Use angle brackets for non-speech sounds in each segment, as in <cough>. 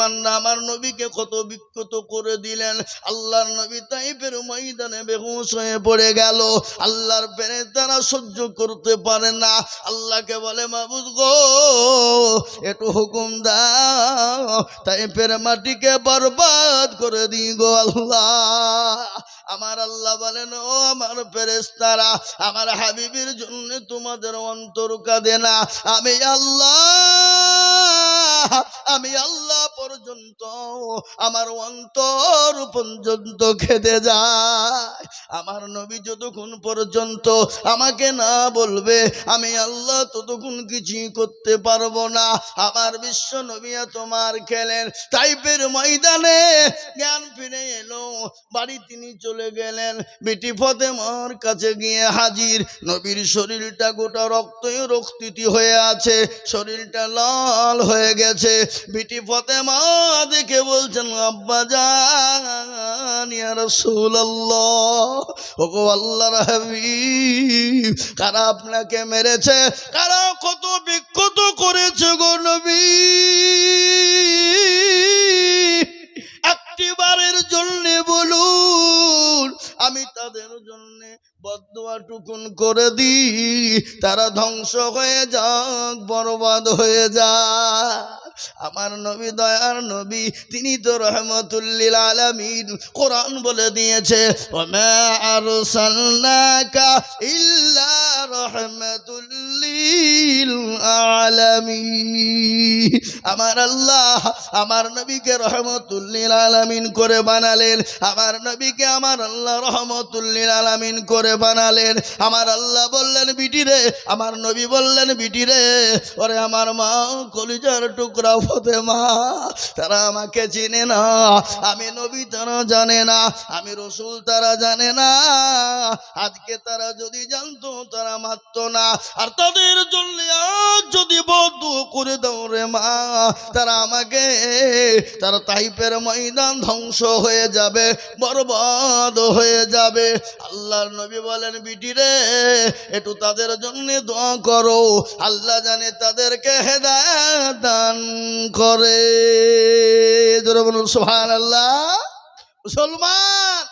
বেঈমানরা আমার নবীকে কত বিক্ষত করে দিলেন। আল্লাহর নবী তাইপের ময়দানে বেহুশ হয়ে পড়ে গেল। আল্লাহর পেরে তারা সহ্য করতে পারে না। আল্লাহকে বলে, মাবুদ গো, একটু হুকুম দাও। তাইপের মাটিকে বরবাদ করে দিই গো আল্লাহ। আমার আল্লাহ বলেন, ও আমার ফেরেস্তারা আমার হাবিবির জন্য তোমাদের অন্তর কাঁদে না। আমি আল্লাহ আমি আল্লাহ পর্যন্ত, আমার অন্তর পর্যন্ত খেতে যায় আমার নবী যতক্ষণ পর্যন্ত আমাকে না বলবে, আমি আল্লাহ ততক্ষণ কিছুই করতে পারব না। আমার বিশ্ব নবী তোমার খেলেন। টাইপের ময়দানে জ্ঞান বাড়ি তিনি চলে গেলেন। বেটি ফতেমার কাছে গিয়ে হাজির। নবীর শরীরটা গোটা রক্তই রক্তিতি হয়ে আছে। শরীরটা লাল হয়ে গেছে। বিটি ফতেমা দেখে বলছেন, আব্বা ওগো আল্লাহর হাবিব, কারা আপনাকে মেরেছে? কারা কত বিক্ষত করেছে গো নবী? একটিবারের জন্য বলুন, আমি তাদের জন্য বদুয়া টুকুন করে দিই। তারা ধ্বংস হয়ে যাক, বরবাদ হয়ে যা আমার নবী, দয়ার নবী, তিনি তো রহমতুল্লিল আলামিন। কোরআন বলে দিয়েছে ইল্লা আমার আল্লাহ আমার নবীকে রহমতুল্লিল আলামিন করে বানালেন। আমার নবীকে আমার আল্লাহ রহমতুল্লিল আলামিন করে বানালেন। আমার আল্লাহ বললেন, বিটি রে। আমার নবী বললেন, বিটি রে, ওরে আমার মা কলিজার টুকরা ফতে মা, তারা আমাকে চিনে না। আমি নবী তারা জানে না, আমি রসুল তারা জানে না। আজকে তারা যদি জানতো, তারা মারত না। আর তাদের জন্য যদি বদ্ধ করে দাও রে মা, তারা আমাকে, তারা তাইপের ময়দান ধ্বংস হয়ে যাবে, বরবাদ হয়ে যাবে। আল্লাহর নবী বলেন, বিটি রে, একটু তাদের জন্য দোয়া করো। আল্লাহ জানে তাদেরকে হেদায়াত দান করে বলুন, সুবহানাল্লাহ। মুসলমান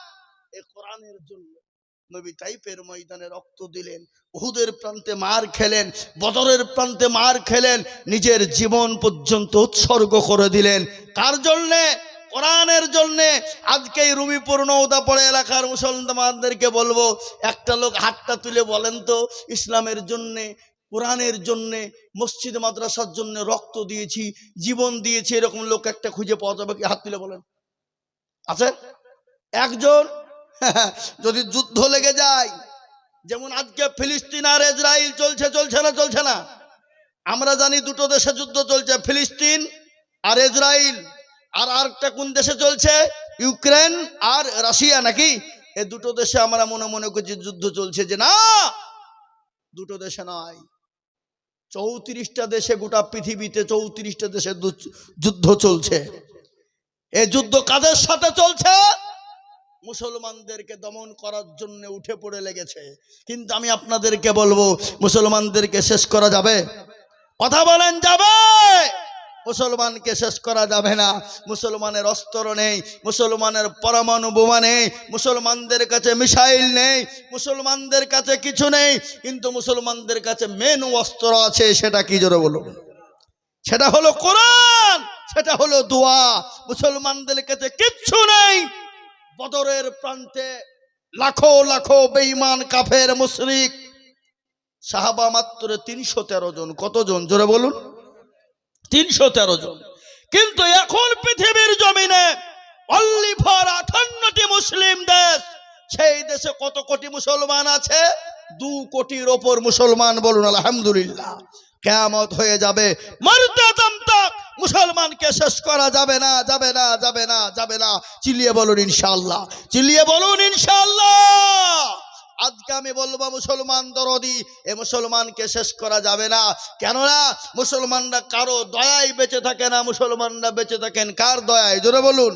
নবী তাইপের ময়দানে রক্ত দিলেন, উহুদের প্রান্তে মার খেলেন, বদরের প্রান্তে মার খেলেন, নিজের জীবন পর্যন্ত উৎসর্গ করে দিলেন। কার জন্যে? কোরআনের জন্যে। আজকে এই রুমিপুর নৌদা পড়ে এলাকার মুসলমানদেরকে বলব, একটা লোক হাতটা তুলে বলেন তো, ইসলামের জন্যে, কোরআনের জন্যে, মসজিদ মাদ্রাসার জন্য রক্ত দিয়েছি, জীবন দিয়েছি, এরকম লোক একটা খুঁজে পাওয়া যাবে কি? হাত তুলে বলেন। আছে? একজন <laughs> যদি যুদ্ধ লেগে যায়, যেমন আজকে ফিলিস্তিন আর ইসরায়েল চলছে চলছে না চলছে না? আমরা জানি দুটো দেশে যুদ্ধ চলছে, ফিলিস্তিন আর ইসরায়েল আর আরেকটা কোন দেশে চলছে? ইউক্রেন আর রাশিয়া নাকি? এ দুটো দেশে আমরা মনে মনে করছি যুদ্ধ চলছে যে না, দুটো দেশে নয়। চৌত্রিশটা দেশে, গোটা পৃথিবীতে চৌত্রিশটা দেশে যুদ্ধ চলছে। এ যুদ্ধ কাদের সাথে চলছে? মুসলমানদেরকে দমন করার জন্য উঠে পড়ে লেগেছে। কিন্তু আমি আপনাদেরকে বলব, মুসলমানদেরকে শেষ করা যাবে? কথা বলেন, যাবে! মুসলমানকে শেষ করা যাবে না। মুসলমানের অস্ত্র নেই, মুসলমানের পরমাণু বোমা নেই, মুসলমানদের কাছে মিসাইল নেই, মুসলমানদের কাছে কিছু নেই, কিন্তু মুসলমানদের কাছে মেন অস্ত্র আছে, সেটা কি জোরে বলুন? সেটা হলো কোরআন, সেটা হলো দোয়া। মুসলমানদের কাছে কিচ্ছু নেই। বদরের প্রান্তে লাখো লাখো বেঈমান কাফের, মুশরিক, সাহাবা মাত্র তিনশো তেরো জন। কতজন? জোরে বলুন। তিনশো তেরো জন। কিন্তু এখন পৃথিবীর জমিনে অনলি ফর আঠান্নটি মুসলিম দেশ। সেই দেশে কত কোটি মুসলমান আছে? দু কোটির ওপর মুসলমান বলুন, আলহামদুলিল্লাহ। কেয়ামত হয়ে যাবে। মুসলমানকে শেষ করা যাবে না যাবে না যাবে না যাবে না। চিল্লিয়ে বলুন ইনশাল্লাহ চিল্লিয়ে বলুন ইনশাল্লাহ আজকে আমি বলব, মুসলমান দরদি, এ মুসলমানকে শেষ করা যাবে না। কেননা, মুসলমানরা কারও দয়ায় বেঁচে থাকে না, মুসলমানরা বেঁচে থাকেন কার দয়ায়? জোরে বলুন।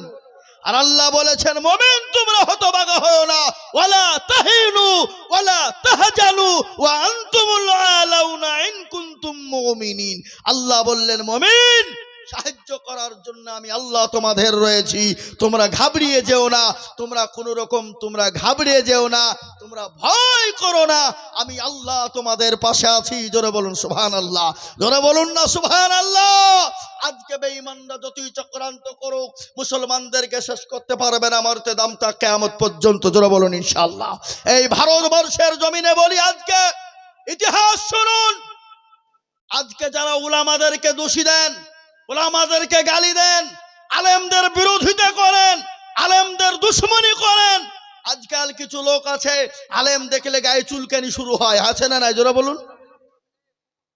আর আল্লাহ বলেছেন, মোমেন, তোমরা হতবাগা হও না। ওয়ালা তাহিনু, ওয়ালা তাহজানু, ওয়া আনতুমুল আলাউনা ইন কুনতুম মুমিনিন। আল্লাহ বললেন, মোমেন সাহায্য করার জন্য আমি আল্লাহ তোমাদের রয়েছি। তোমরা ঘাবড়িয়ে যেও না, তোমরা কোন রকম তোমরা ঘাবড়িয়ে যেও না, তোমরা ভয় করো না। আমি আল্লাহ তোমাদের পাশে আছি। জোরে বলুন সুবহান আল্লাহ জোরে বলুন না সুবহান আল্লাহ আজকে বেঈমানরা যতই চক্রান্ত করুক, মুসলমানদেরকে শেষ করতে পারবে না। মরতে দামটা কেয়ামত পর্যন্ত, জোরে বলুন ইনশাল্লাহ এই ভারতবর্ষের জমিনে বলি আজকে, ইতিহাস শুনুন। আজকে যারা উলামাদেরকে দোষী দেন উলামাদেরকে গালি দেন, আলেমদের বিরোধিতা করেন, আলেমদের দুশ্মনী করেন। আজকাল কিছু লোক আছে, আলেম দেখলে গায়ে চুলকানি শুরু হয়, আছে না নাই? জোরা বলুন।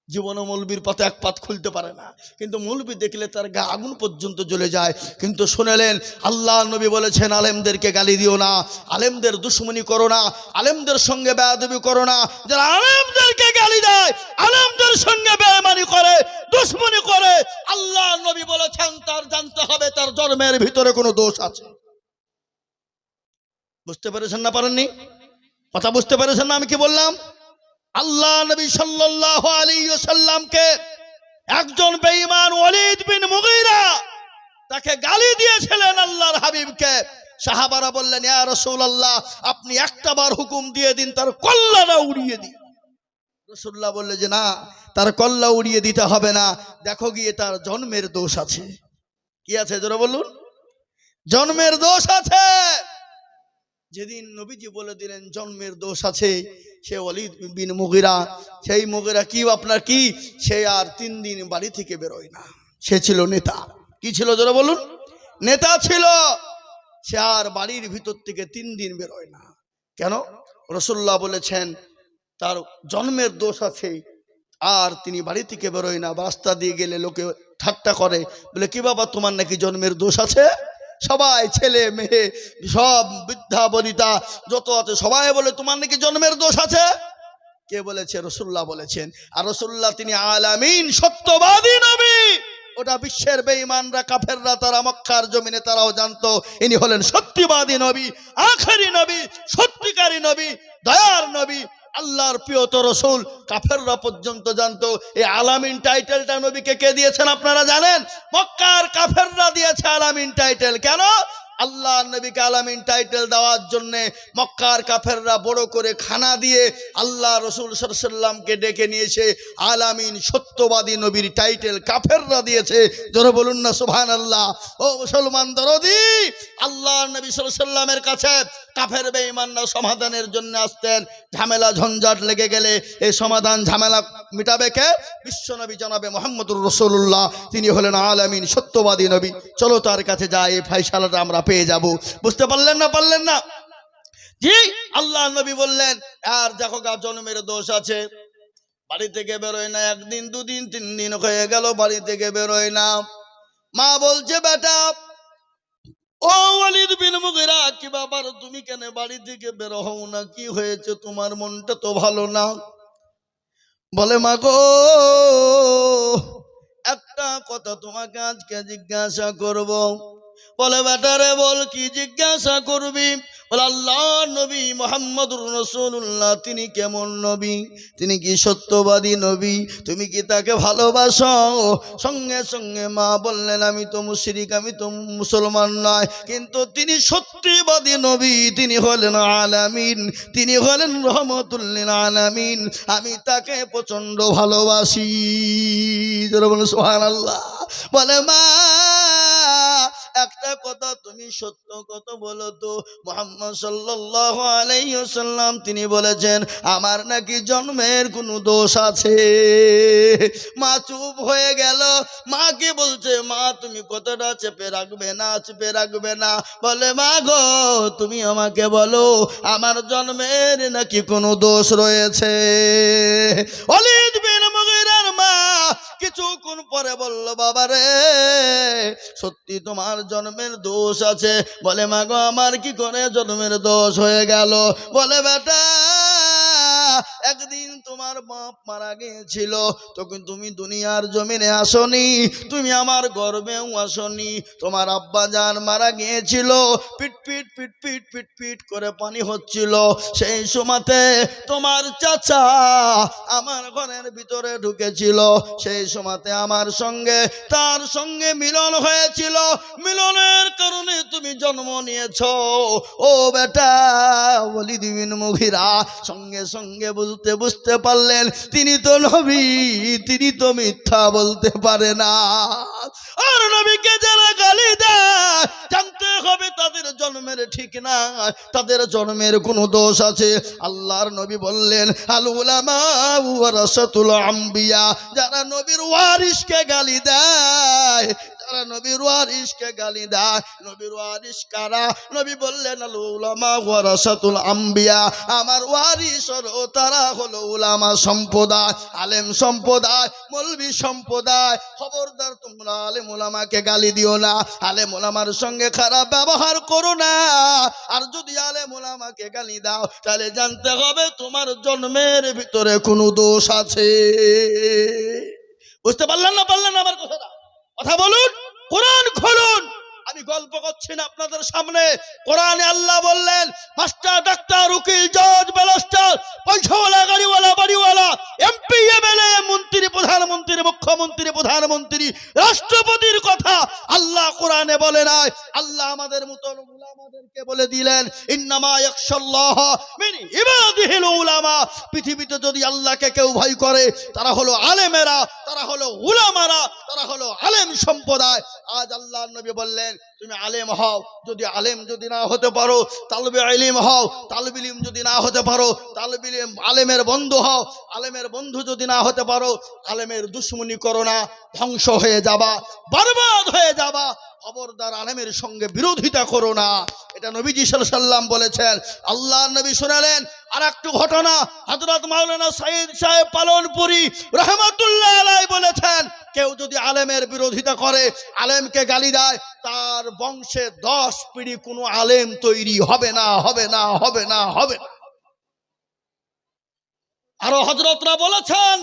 জীবনে মৌলবীর পথে এক পাত খুলতে পারে না। কিন্তু মৌলবী দেখলে তার গা আগুন পর্যন্ত জ্বলে যায়। কিন্তু শুনেলেন, আল্লাহ নবী বলেছেন, আলেমদেরকে গালি দিও না, আলেমদের দুশ্মনী করো না, আলেমদের সঙ্গে বেয়াদবি করো না। যারা আলেমদেরকে গালি দেয়, আলেমদের সঙ্গে বেয়ামানি করে, দুশ্মনী করে, আল্লাহ নবী বলেছেন, তার জানতে হবে, তার জন্মের ভিতরে কোনো দোষ আছে। বুঝতে পেরেছেন না পারেননি? কথা বুঝতে পেরেছেন না আমি কি বললাম? আল্লাহ নবী সাল্লাল্লাহু আলাইহি ওয়াসাল্লামকে একজন বেঈমান ওয়ালিদ বিন মুগীরা তাকে গালি দিয়েছিলেন আল্লাহর হাবিবকে। সাহাবারা বললেন, ইয়া রাসূলুল্লাহ, আপনি একটা বার হুকুম দিয়ে দিন, তার কল্লাটা উড়িয়ে দিন। রাসূলুল্লাহ বললে যে, না, তার কল্লা উড়িয়ে দিতে হবে না, দেখো গিয়ে তার জন্মের দোষ আছে। কি আছে? জোরে বলুন। জন্মের দোষ আছে। যেদিন নবীজি বলে দিলেন, জন্মের দোষ আছে, সে অলিদ বিন মুগিরা, সেই মুগিরা কি আপনার কি? সে আর তিন দিন বাড়ি থেকে বেরোয় না। সে ছিল নেতা। কি ছিল যারা বলুন? নেতা ছিল। সে আর বাড়ির ভিতর থেকে তিন দিন বেরোয় না। কেন? রসুল্লাহ বলেছেন, তার জন্মের দোষ আছে, আর তিনি বাড়ি থেকে বেরোয় না। রাস্তা দিয়ে গেলে লোকে ঠাট্টা করে। বলে, কি বাবা, তোমার নাকি জন্মের দোষ আছে? সবাই ছেলে মেয়ে, সব বৃদ্ধা বনিতা, যত আছে সবাই বলে, তোমার নাকি জন্মের দোষ আছে? কে বলেছে? রসুল্লাহ বলেছেন। আর রসুল্লাহ তিনি আলামিন, সত্যবাদী নবী। ওটা বিশ্বের বেঈমানরা, কাফেররা, তারা মক্কার জমিনে, তারাও জানতো। ইনি হলেন সত্যিবাদী নবী, আখেরি নবী, সত্যিকারী নবী, দয়ার নবী আল্লাহর প্রিয়ত রসুল কাফেররা পর্যন্ত জানতো, এই আলামিন টাইটেলটা নবীকে কে দিয়েছেন আপনারা জানেন? মক্কার কাফেররা দিয়েছে আলামিন টাইটেল। কেন? আল্লাহ নবীকে আলামিন টাইটেল দেওয়ার জন্যে মক্কার কাফেররা বড় করে খানা দিয়ে আল্লাহ রসুল সাল্লামকে ডেকে নিয়েছে। আলামিন সত্যবাদী নবীর টাইটেল কাফেররা দিয়েছে। জোরে বলুন না সুবহান আল্লাহ ও মুসলমান দরদি, আল্লাহ নবী সাল্লামের কাছে কাফের বেঈমানরা সমাধানের জন্য আসতেন। ঝামেলা ঝঞ্ঝাট লেগে গেলে এই সমাধান ঝামেলা মিটাবে কে? বিশ্বনবী জনাবে মোহাম্মদুর রসুল্লাহ তিনি হলেন আলামিন সত্যবাদী নবী। চলো তার কাছে যাই, এই ফাইসালাটা আমরা পেয়ে যাব। বুঝতে পারলেন না পারলেন না? জি, আল্লাহ নবী বললেন, আর দেখো গা, জন্মের দোষ আছে। বাড়ি থেকে বেরোয় না, একদিন, দুদিন, তিন দিন হয়ে গেল, বাড়ি থেকে বেরোয় না। মা বলছে, বেটা, ও ওয়ালিদ বিন মুগিরা, কি বাবার তুমি কেন বাড়ি থেকে বের হও না? কি হয়েছে? তোমার মনটা তো ভালো না। বলে, মা গো, একটা কথা তোমাকে আজকে জিজ্ঞাসা করব। বলে, বেটারে বল, কি জিজ্ঞাসা করবি? বলে, আল্লাহ নবী মোহাম্মদুর রসুল্লাহ তিনি কেমন নবী? তিনি কি সত্যবাদী নবী? তুমি কি তাকে ভালোবাসো? সঙ্গে সঙ্গে মা বললেন, আমি তো মুশরিক, আমি তো মুসলমান নয়, কিন্তু তিনি সত্যবাদী নবী, তিনি হলেন আলামিন, তিনি হলেন রহমতুল্লিন আলামিন, আমি তাকে প্রচণ্ড ভালোবাসি। সোহান আল্লাহ বলে, মা একটা কথা তুমি সত্য কথা বলো তো। মোহাম্মদ সাল্লাল্লাহু আলাইহি ওয়াসাল্লাম, তিনি বলেছেন, আমার নাকি জন্মের কোনো দোষ আছে? মা চুপ হয়ে গেল। মা কি বলছে? মা, তুমি কতটা চেপে রাখবে না, চেপে রাখবে না? বলে, মা গো, তুমি আমাকে বলো, আমার জন্মের নাকি কোনো দোষ রয়েছে? অলিদ বিন মুগিরার মা, কিছুক্ষণ পরে বলল, বাবা রে, সত্যি তোমার জন্মের দোষ আছে। বলে, মা গো, আমার কি করে জন্মের দোষ হয়ে গেল? বলে, বেটা একদিন তোমার বাপ মারা গিয়েছিল, তখন তুমি দুনিয়ার জমিনে আসনি, তুমি আমার গর্বেও আসনি। তোমার আব্বা জান মারা গিয়েছিল, পিট পিট পিট পিট পিট পিট করে পানি হচ্ছিল। সেই সময়তে তোমার চাচা আমার ঘরের ভিতরে ঢুকেছিল। সেই সময়তে আমার সঙ্গে, তার সঙ্গে মিলন হয়েছিল। মিলনের কারণে তুমি জন্ম নিয়েছ। ও বেটা বলি দিবিন মুঘিরা সঙ্গে সঙ্গে বলতে বুঝতে পারলেন, তিনি তো নবী, তিনি তো মিথ্যা বলতে পারে না। আর নবীকে যারা গালি দেয়, জানতে হবে তাদের জন্মের ঠিক না তাদের জন্মের কোনো দোষ আছে। আল্লাহর নবী বললেন, আল উলামা ওয়ারাসাতুল আম্বিয়া, যারা নবীর ওয়ারিসকে গালি দেয় যারা নবীর ওয়ারিসকে গালি দেয়। নবীর ওয়ারিস কারা? নবী বললেন, আল উলামা ওয়ারাসাতুল আম্বিয়া। আমার ওয়ারিস হলো, তারা হলো উলামা সম্প্রদায়, আলেম সম্প্রদায়, মৌলবী সম্প্রদায়। খবরদার তোমরা আলেম ওলামাকে গালি দিও না। আলেম ওলামার সঙ্গে খারাপ ব্যবহার করো না। আর যদি আলেম ওলামাকে গালি দাও, তাহলে জানতে হবে তোমার জন্মের ভিতরে কোনো দোষ আছে। বুঝতে পারলেন না পারলেন না আমার কথাটা? কথা বলুন কোরআন খুলুন। আমি গল্প করছি না আপনাদের সামনে। কোরআনে আল্লাহ বললেন, মাস্টার, ডাক্তার, উকিল, জজ, ব্যারিস্টার পয়সাওয়ালা গাড়িওয়ালা, বাড়িওয়ালা, এমপি, এমএলএ, মন্ত্রী, প্রধানমন্ত্রী, মুখ্যমন্ত্রী, প্রধানমন্ত্রী, রাষ্ট্রপতির কথা আল্লাহ কোরআনে বলে নাই। আল্লাহ আমাদের মতন উলামাদেরকে বলে দিলেন, ইন্নামা ইয়াখশাল্লাহ মিন ইবাদিহিল উলামা। পৃথিবীতে যদি আল্লাহকে কেউ ভয় করে, তারা হলো আলেমেরা, তারা হলো উলামারা, তারা হলো আলেম সম্প্রদায়। আজ আল্লাহ নবী বললেন তুমি আলেম হও। যদি আলেম যদি না হতে পারো, তালবে আলিম হও। তালবে ইলিম যদি না হতে পারো, তালবে ইলিম আলেমের বন্ধু হও। আলেমের বন্ধু যদি না হতে পারো, আলেমের দুশ্মনী করো না, ধ্বংস হয়ে যাবা, বরবাদ হয়ে যাবা। খবরদার আলেমের সঙ্গে বিরোধিতা করো না। এটা নবীজি সাল্লাম বলেছেন। আল্লাহ নবী শোনালেন। আর একটু ঘটনা হজরত মাওলানা সাইদ সাহেব পালনপুরি রহমতুল্লাহ বলেছেন। কেউ যদি আলেমের বিরোধিতা করে, আলেমকে গালি দেয়, তার বংশে দশ পিড়ি কোনো আলেম তৈরি হবে না হবে না হবে না হবে না। আরও হজরতরা বলেছেন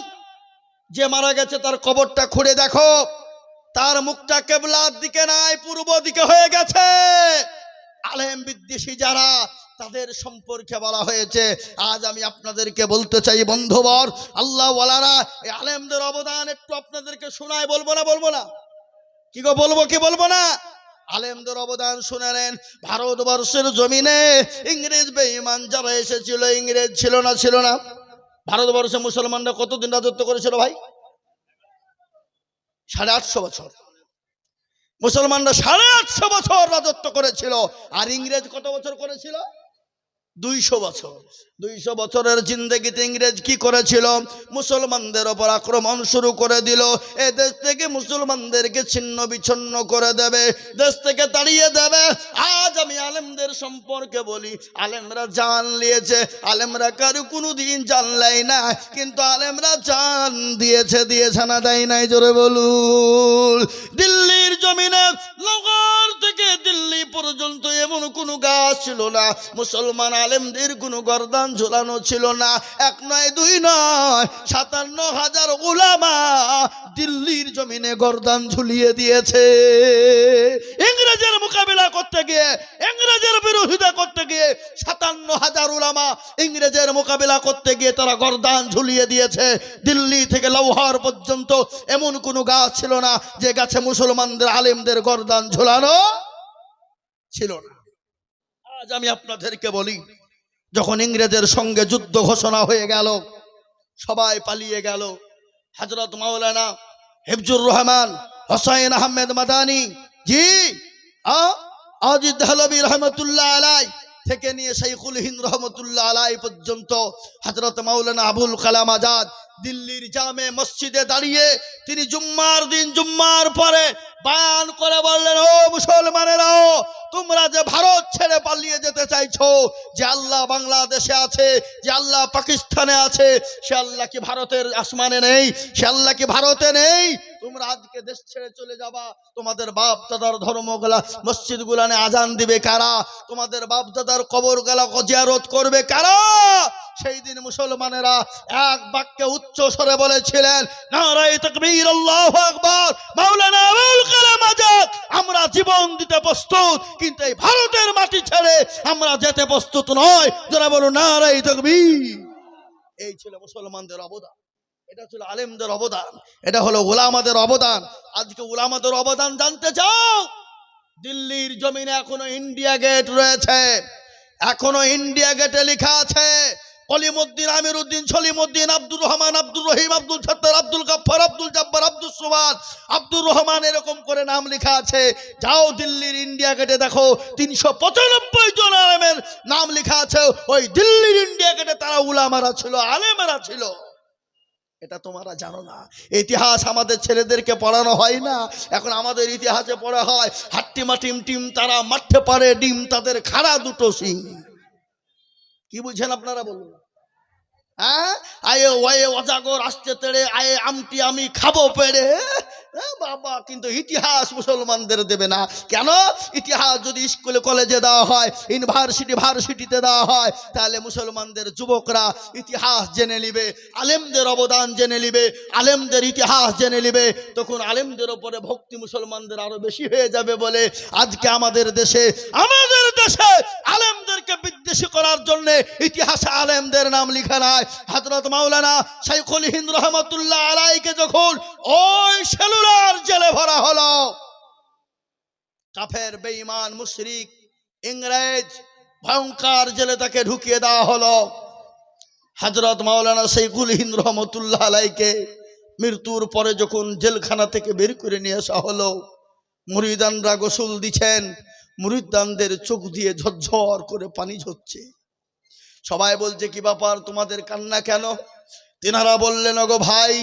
যে মারা গেছে তার কবরটা খুঁড়ে দেখো, তার মুখটা কেবলার দিকে নাই, পূর্ব দিকে হয়ে গেছে। আলেম বিদ্বেষী যারা, তাদের সম্পর্কে বলা হয়েছে। আজ আমি আপনাদেরকে বলতে চাই, বন্ধুবর, আল্লাহ ওয়ালারা এই আলেমদের অবদান একটু আপনাদেরকে শোনায়, বলব না বলব না? কি গো বলব, কি বলব না? আলেমদের অবদান শুনালেন ভারতবর্ষের জমিনে ইংরেজ বেঈমান যারা এসেছিল, ইংরেজ ছিল না ছিল না? ভারতবর্ষে মুসলমানরা কতদিন রাজত্ব করেছিল ভাই? সাড়ে আটশো বছর। মুসলমানরা সাড়ে আটশো বছর রাজত্ব করেছিল। আর ইংরেজ কত বছর করেছিল? দুইশো বছর। দুইশো বছরের জিন্দগিতে ইংরেজ কি করেছিল? মুসলমানদের ওপর আক্রমণ শুরু করে দিল। এ দেশ থেকে মুসলমানদেরকে ছিন্ন বিচ্ছিন্ন করে দেবে, দেশ থেকে তাড়িয়ে দেবে। আজ আমি আলেমদের সম্পর্কে বলি। আলেমরা জান নিয়েছে, আলেমরা কারও কোনো দিন জানলাই না, কিন্তু আলেমরা জান দিয়েছে দিয়েছে না, দেয় নাই, জোরে বলুন। দিল্লির জমিনে লগর থেকে দিল্লি পর্যন্ত এমন কোনো গাছ ছিল না। মুসলমান আলেমদের কোনো গরদান ঝোলানো ছিল না। এক নয়, দুই নয়, সাতান্ন হাজার ওলামা দিল্লির জমিনে গরদান ঝুলিয়ে দিয়েছে। ইংরেজের মোকাবিলা করতে গিয়ে, ইংরেজের বিরোধিতা করতে গিয়ে সাতান্ন হাজার ওলামা ইংরেজের মোকাবিলা করতে গিয়ে তারা গরদান ঝুলিয়ে দিয়েছে। দিল্লি থেকে লৌহার পর্যন্ত এমন কোনো গাছ ছিল না যে গাছে মুসলমানদের আলেমদের গরদান ঝোলানো ছিল না। আজ আমি আপনাদেরকে বলি, যখন ইংরেজের সঙ্গে যুদ্ধ ঘোষণা হয়ে গেল, সবাই পালিয়ে গেল হজরত মাওলানা হেফজুর রহমান, হোসাইন আহমেদ মাদানি, জি, আ আজিদ রহমতুল্লাহ আলাই থেকে নিয়ে শাইখুল হিন্দ রহমতুল্লাহ আলাই পর্যন্ত হজরত মাওলানা আবুল কালাম আজাদ দিল্লির জামে মসজিদে দাঁড়িয়ে তিনি জুম্মার দিন, জুম্মার পরে বায়ান করে বললেন, ও মুসলমানেরাও তোমরা যে ভারত ছেড়ে পালিয়ে যেতে চাইছো, যে আল্লাহ বাংলাদেশে আছে, যে আল্লাহ পাকিস্তানে আছে, সে আল্লাহ কি ভারতের আসমানে নেই, সে আল্লাহ কি ভারতে নেই? তোমরা আজকে দেশ ছেড়ে চলে যাবা। তোমাদের বাপ দাদার ধর্মগুলা মসজিদ গুলানে আজান দিবে কারা? তোমাদের বাপ দাদার কবর গলা জিয়ারত করবে কারা? সেই দিন মুসলমানেরা এক বাক্যে উচ্চ স্বরে বলেছিলেন নারাই তাকবীর, আল্লাহু আকবার, মাওলানা আবুল কালাম আজাদ, আমরা জীবন দিতে প্রস্তুত কিন্তু এই ভারতের মাটি ছেড়ে আমরা যেতে প্রস্তুত নয়। যারা বলো নারাই থাকবি এই ছিল মুসলমানদের অবদান। এটা ছিল আলেমদের অবদান। এটা হলো ওলামাদের অবদান। আজকে ওলামাদের অবদান জানতে চাও? দিল্লির জমিনে এখনও ইন্ডিয়া গেট রয়েছে। এখনও ইন্ডিয়া গেটে লেখা আছে কলিমুদ্দিন আমির উদ্দিন সলিমুদ্দিন আব্দুর রহমান, আব্দুর রহিম, আব্দুল সত্তার, আব্দুল গাফফার, আব্দুল জব্বার আব্দুল সুমান আব্দুর রহমান এরকম করে নাম লেখা আছে। যাও দিল্লির ইন্ডিয়া গেটে দেখো, তিনশো পঁচানব্বই জন আলেমের নাম লেখা আছে। ওই দিল্লির ইন্ডিয়া গেটে তারা উলামারা ছিল, আলেমেরা ছিল। এটা তোমরা জানো না। ইতিহাস আমাদের ছেলেদেরকে পড়ানো হয় না। এখন আমাদের ইতিহাসে পড়া হয়, হাট্টিমা টিম টিম তারা মাঠে পারে, ডিম তাদের খাড়া দুটো সিং কি বুঝছেন আপনারা বলুন? হ্যাঁ? আয়ে ওয়ে অজাগর আসতে তেড়ে আয়ে আমটি আমি খাব পেড়ে। বাবা, কিন্তু ইতিহাস মুসলমানদের দেবে না। কেন? ইতিহাস যদি স্কুলে, কলেজে দেওয়া হয়, ইউনিভার্সিটি, ভার্সিটিতে দেওয়া হয়, তাহলে মুসলমানদের যুবকরা ইতিহাস জেনে নিবে, আলেমদের অবদান জেনে নিবে, আলেমদের ইতিহাস জেনে নিবে। তখন আলেমদের ওপরে ভক্তি মুসলমানদের আরও বেশি হয়ে যাবে বলে আজকে আমাদের দেশে আমাদের দেশে আলেমদেরকে বিদ্বেষী করার জন্য ইতিহাসে আলেমদের নাম লিখা নাই। হজরত মাওলানা শাইখুল হিন্দ রহমতুল্লাহ আলাইকে যখন ওই সেলুলার জেলে ভরা হলো। কাফের, বেঈমান, মুশরিক, ইংরেজ ভয়ঙ্কর জেলে তাকে ঢুকিয়ে দেওয়া হলো। হজরত মাওলানা শাইখুল হিন্দ রহমতুল্লাহ আলাইকে মৃত্যুর পরে যখন জেলখানা থেকে বের করে নিয়ে আসা হলো, মুরিদানরা গোসল দিচ্ছেন, মুরিদানদের চোখ দিয়ে ঝরঝর করে পানি ঝরছে। সবাই বলছে, কি ব্যাপার, তোমাদের কান্না কেন? তেনারা বললেন, ওগো ভাই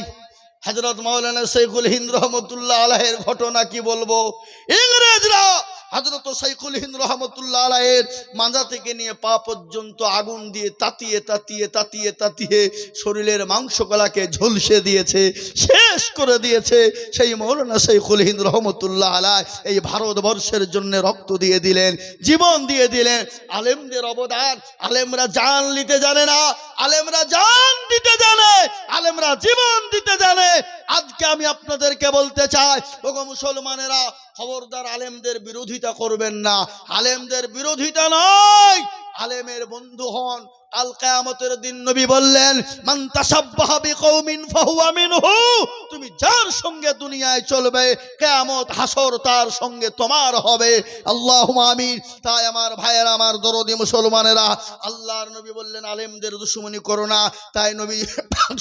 হজরত মৌলানা শেখুল হিন্দ রহমতুল্লাহ আলাহের ঘটনা কি বলব? ইংরেজরা হজরত শাইখুল হিন্দ রহমতুল্লাহ আলাহের মাথা থেকে নিয়ে পা পর্যন্ত আগুন দিয়ে তাতিয়ে তাতিয়ে তাতিয়ে তাতিয়ে শরীরের মাংসকলাকে ঝলসে দিয়েছে, শেষ করে দিয়েছে সেই মৌলানা শাইখুল হিন্দ রহমতুল্লাহ আলাই এই ভারতবর্ষের জন্য রক্ত দিয়ে দিলেন, জীবন দিয়ে দিলেন। আলেমদের অবদান, আলেমরা জান নিতে জানে না, আলেমরা জান দিতে জানে, আলেমরা জীবন দিতে জানে। আজকে আমি আপনাদেরকে বলতে চাই, ওগো মুসলমানেরা, খবরদার আলেমদের বিরোধিতা করবেন না। আলেমদের বিরোধিতা নয়, আলেমের বন্ধু হন আল কেয়ামতের দিন নবী বললেন, মান তাসাব্বাহা বিকৌমিন ফাহুয়া মিনহু তুমি যার সঙ্গে দুনিয়ায় চলবে, কেয়ামত হাসর তার সঙ্গে তোমার হবে। আল্লাহুম্মা আমিন। তাই আমার ভাইয়ের, আমার দরদি মুসলমানেরা, আল্লাহর নবী বললেন, আলেমদের দুশ্মনী করো না। তাই নবী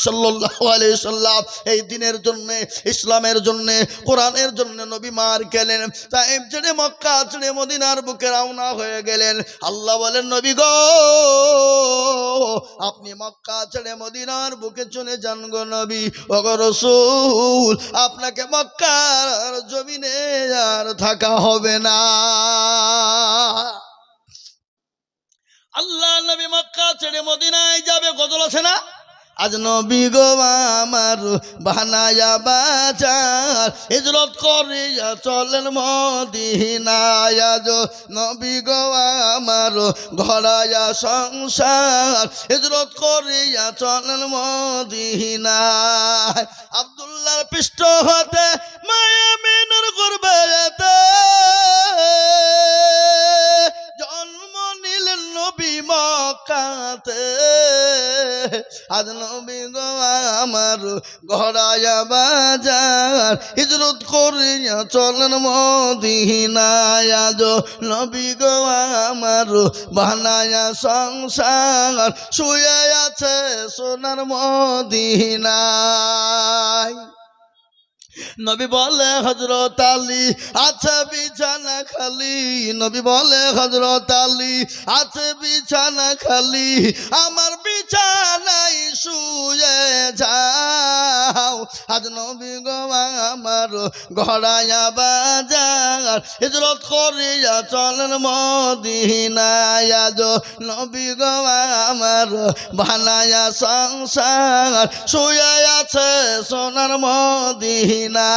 সাল্লাম এই দিনের জন্যে, ইসলামের জন্যে, কোরআনের জন্যে নবী মার গেলেন তাই ছেড়ে মক্কা ছেড়ে মদিনার বুকে রওনা হয়ে গেলেন। আল্লাহ বলেন, নবী গো আপনি মক্কা ছেড়ে মদিনার বুকে চলে যান গো নবী। ওগো রসুল, আপনাকে মক্কার জমিনে আর থাকা হবে না। আল্লাহ নবী মক্কা ছেড়ে মদিনায় যাবে গজল আছে না? আজ নবী গো আমার বানায়া বাজার। হিজরত করিয়া চলেন মদিনায়। নবী গো আমার ঘরায়া সংসার। হিজরত করিয়া চলেন মদিনায়। আব্দুল্লাহর পৃষ্ঠ হতে মায়া মিনুর করবে জন্ম নিলেন নবী মক্কাতে, আজ নবী গো আমার ঘরায়া বাজার। হিজরত করিয়া চলেন মদিনায়। আজ নবী গো আমার বানায়া সংসার, শুয়ে আছে সোনার মদিনায়। নবী বলে হজরত আলী, আছে বিছানা খালি। নবী বলে হজরত আলী, আছে বিছানা খালি। আমার বিছানাই শুয়ে যাও। আজ নবী গো আমার ঘরায়া বাজার। হিজরত করিয়া চলেন মদিনায়। নবী গো আমার বানায়া সংসার। শুয়ে আছে সোনার মদিনায়।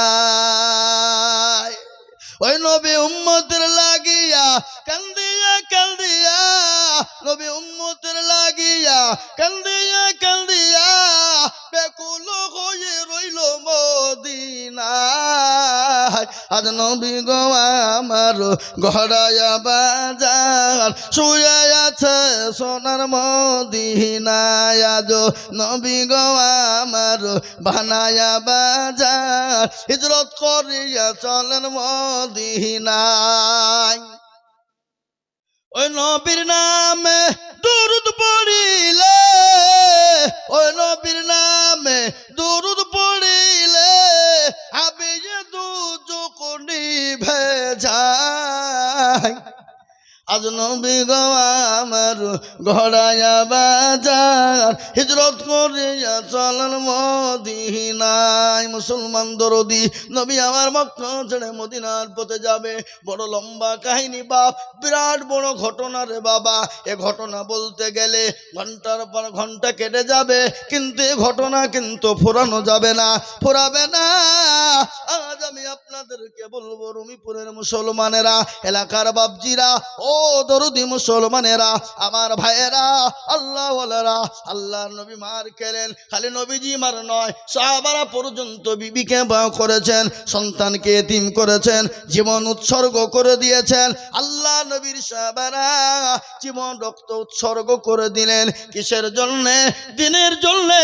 ওই নবী উম্মতের লাগিয়া কান্দিয়া কান্দিয়া, নবী উম্মতের লাগিয়া, কান্দিয়া কান্দিয়া, বেকুল হয়ে রইল মদিনায়। আজ নবী গো আমার ঘরায়া বাজার, শুয়ে আছে সোনার মদিনায়। আজ নবী গো আমার বানায়া বাজার, হিজরত করিয়া চলেন মদিনায়। ওই নবীর নামে দুরুদ পড়িলে, ওই নবীর নামে দুরুদ পড়িলে, আমি যে দু চোখনি ভেজাই। আজ নবী গো আমার ঘড়ায়া বাজার। হিজরত করিয়া চলন মদিনায় মুসলমান দরদি, নবী আমার মক্কা ছেড়ে মদিনার পথে যাবে। বড় লম্বা কাহিনী বাপ, বিরাট বড় ঘটনা রে বাবা। এ ঘটনা বলতে গেলে ঘণ্টার পর ঘণ্টা কেটে যাবে, কিন্তু এ ঘটনা কিন্তু ফোরানো যাবে না। ফোরাবে না। আজ আমি আপনাদেরকে বলব রুমিপুরের মুসলমানেরা, এলাকার বাবজিরা ও দরুদি মুসলমানেরা, আমার ভাইয়েরা, আল্লাহ আল্লাহ নবী মার খেলেন। খালি নবীজি মার নয়, সাহাবারা পর্যন্ত বিবিকে করেছেন, সন্তানকে এতিম করেছেন, জীবন উৎসর্গ করে দিয়েছেন। আল্লাহ নবীর সাহাবারা জীবন, রক্ত উৎসর্গ করে দিলেন। কিসের জন্যে? দিনের জন্যে,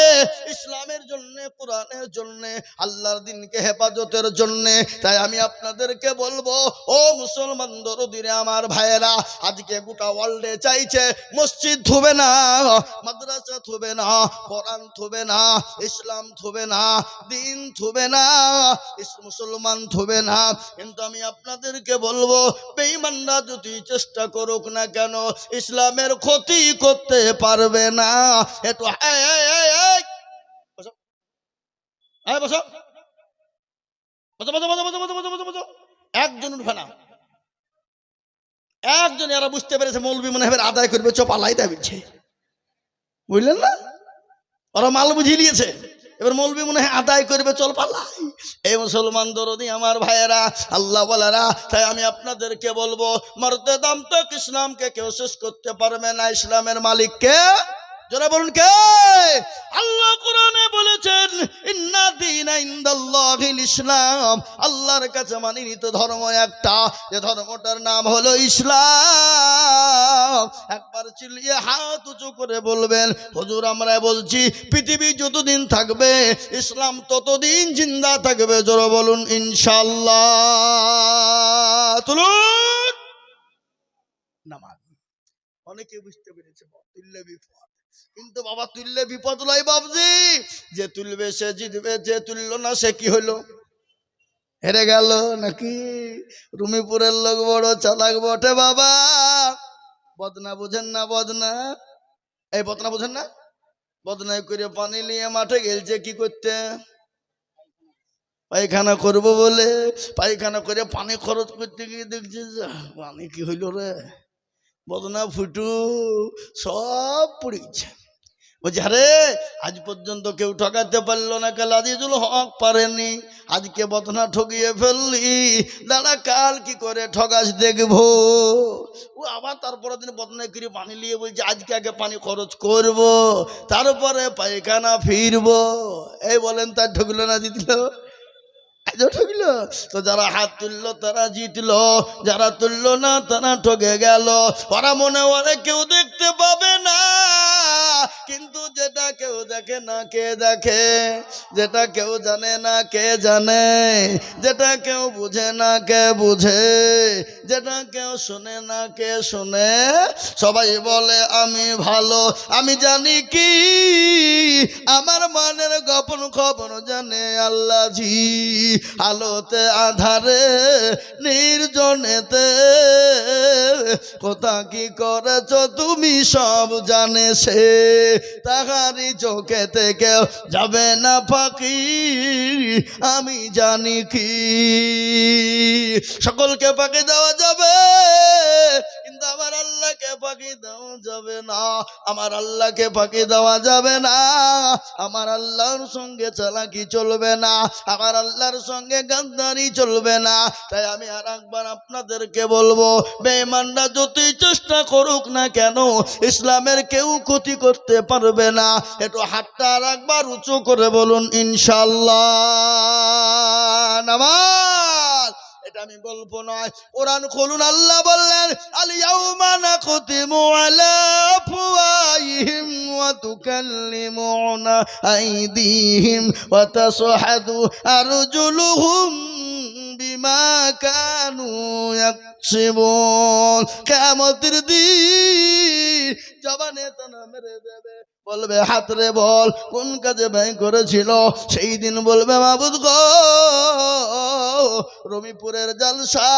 ইসলামের জন্যে, কোরআনের জন্যে, আল্লাহর দিনকে হেফাজতের জন্যে। তাই আমি আপনাদেরকে বলব, ও মুসলমান দরদিরে, আমার ভাইয়েরা আজকে গোটা ওয়ার্ল্ডে চাইছে, মসজিদ থুবে না, মাদ্রাসা থুবে না, কোরআন থুবে না, ইসলাম থুবে না, দিন থুবে না মুসলমান থুবে না। কিন্তু আমি আপনাদেরকে বলব, বেঈমানরা যদি চেষ্টা করুক না কেন, ইসলামের ক্ষতি করতে পারবে না। বসো। একজন উঠবে না। একজন এরা বুঝতে পেরেছে মৌলবি মনে হবে আদায় করবে, চোপ আল্লাহ দিচ্ছে বুঝলেন না? ওরা মাল বুঝিয়ে নিয়েছে। এবার মৌলবি মনে হয় আদায় করবে চল পালাই এই মুসলমান দরদি, আমার ভাইয়েরা, আল্লাহ বলেরা, তাই আমি আপনাদেরকে বলব মরতে দাম তো ইসলামকে কেউ শেষ করতে পারবে না, ইসলামের মালিককে। যারা বলুন কে? আল্লাহ কোরআনে বলেছেন, ইন্না দিনা ইনদাল্লাহিল ইসলাম। আল্লাহর কাছে মানিনিত ধর্ম একটা, যে ধর্মটার নাম হলো ইসলাম। একবার চিল্লিয়ে হাত উঁচু করে বলবেন, হুজুর, আমরা বলছি পৃথিবী যতদিন থাকবে, ইসলাম ততদিন জিন্দা থাকবে। জোরে বলুন ইনশাল্লাহ তুলুন। নামাজ। অনেকে বুঝতে পেরেছে তুল্য বিপদ কিন্তু বাবা তুললে বিপদ লয় বাবজি। যে তুলবে সে জিতবে, যে তুললো না সে কি হইল? হেরে গেল নাকি? রুমিপুরের লোক বড় চালাক বটে বাবা। বদনা বুঝেন না, বদনা। এই বদনা বুঝেন না? বদনাই করে পানি নিয়ে মাঠে গেলছে, কি করতে? পায়খানা করব বলে, পায়খানা করে পানি খরচ করতে গিয়ে দেখছে পানি কি হইল রে? বদনা ফুটু সব পড়েছে বলছে, আরে, আজ পর্যন্ত কেউ ঠকাতে পারল না, কাল আজিজুল হক পারেনি। আজকে বদনা ঠকিয়ে ফেললি দাদা কাল কি করে ঠগাস দেখব? ও আবার তারপরে দিন বদনা করে পানি নিয়ে বলছে, আজকে আগে পানি খরচ করব, তারপরে পায়খানা ফিরবো। এই বলেন, তার ঠকলো না আজও তো যারা হাত তুললো, তারা জিতলো। যারা তুললো না, তারা ঠকে গেল। ওরা মনে ওরা কেউ দেখতে পাবে না। কিন্তু যেটা কেউ দেখে না, কে দেখে? যেটা কেউ জানে না, কে জানে? যেটা কেউ বুঝে না, কে বুঝে? যেটা কেউ শোনে না, কে শোনে? সবাই বলে, আমি ভালো, আমি জানি কি? আমার মনের গোপন খবর জানে আল্লাহ জি আলোতে, আধারে, নির্জনেতে। কোথা কি করেছ, তুমি সব জানে সে। তাহারি চোখে থেকে যাবে না ফাঁকি আমি জানি কি। সকলকে পাখি দেওয়া যাবে। আমার আল্লাহকে পাখি দেওয়া যাবে না। আমার আল্লাহকে ফাঁকি দেওয়া যাবে না। আমার আল্লাহর সঙ্গে চালাকি চলবে না। আমার আল্লাহর সঙ্গে গাদ্দারি চলবে না। তাই আমি আর একবার আপনাদেরকে বলব, বেঈমানরা যতই চেষ্টা করুক না কেন, ইসলামের কেউ ক্ষতি করতে পারবে না। একটু হাতটা আর একবার উঁচু করে বলুন ইনশাল্লাহ নামাজ! এটা আমি বলব নয়। কোরআন খুলুন, আল্লাহ বললেন আল ইয়াউমা নাখতিমু আলা আইদিহিম আরজুলুহুম বিমা কানু ইয়াকসিবুন। জবানে তানা মেরে দেবে। বলবে হাত রে বল, কোন কাজে ব্যয় করেছিল? সেই দিন বলবে মাবুদ গো, রমিপুরের জলসা।